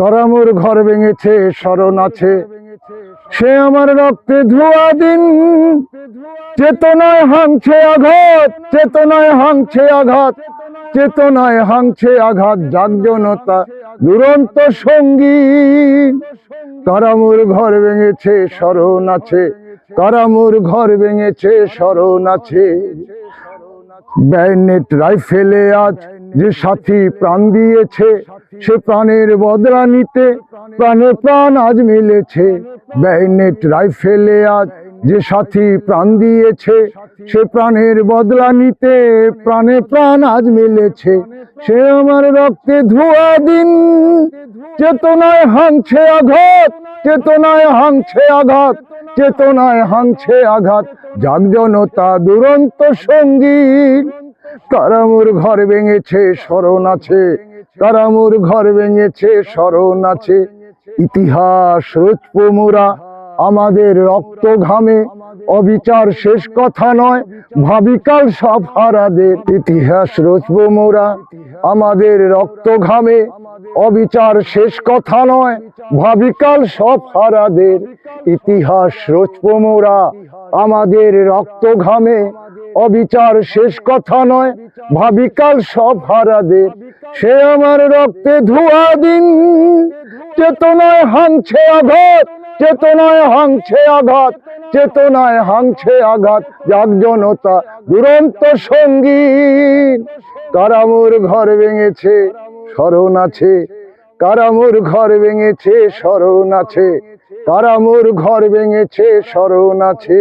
করামুর ঘর ভেঙেছে, স্মরণ আছে। সে আমার রক্তে ধোয়া দিন। চেতনায় হাংছে আঘাত, চেতনায় হাংছে আঘাত, চেতনায় হাংছে আঘাত, জাগজনতা, দুরন্ত সঙ্গী। কারামুর ঘর ভেঙেছে, স্মরণ আছে। কারামুর ঘর ভেঙেছে, স্মরণ আছে। ব্যানেট রাইফেলে আজ যে সাথী প্রাণ দিয়েছে, সে প্রাণের বদলা নিতে প্রাণে প্রাণ আজ মিলেছে। ব্যানেট রাইফেলে আজ যে সাথী প্রাণ দিয়েছে, সে প্রাণের বদলা নিতে প্রাণে প্রাণ আজ মিলেছে। সে আমার রক্তে ধোয়া দিন, চেতনায় হাংছে আঘাত, চেতনায় হাংছে আঘাত, চেতনায় হাংছে আঘাত। জাগজনতা দুরন্ত সংগীত কারামুর ঘর ভেঙেছে স্মরণ আছে। কারামুর ঘর ভেঙেছে স্মরণ আছে। ইতিহাস রোজপমুরা আমাদের রক্ত ঘামে। অবিচার শেষ কথা নয়, ভাবিকাল সব হারাদের। ইতিহাস রচব মোরা, আমাদের রক্ত ঘামে। অবিচার শেষ কথা নয়, ভাবিকাল সব হারাদের। ইতিহাস রচব মোরা, আমাদের রক্ত ঘামে। অবিচার শেষ কথা নয়। ভাবিকাল সব হারাদের সে আমার রক্তে ধোয়া দিন। চেতনায় হাংছে আঘাত। চেতনায় হাংছে আঘাত। চেতনায় হাংছে আঘাত। জাগজনতা দুরন্ত সংগীত কারামুর ঘর ভেঙেছে, স্মরণ আছে। কারামুর ঘর ভেঙেছে, স্মরণ আছে। কারামুর ঘর ভেঙেছে, স্মরণ আছে।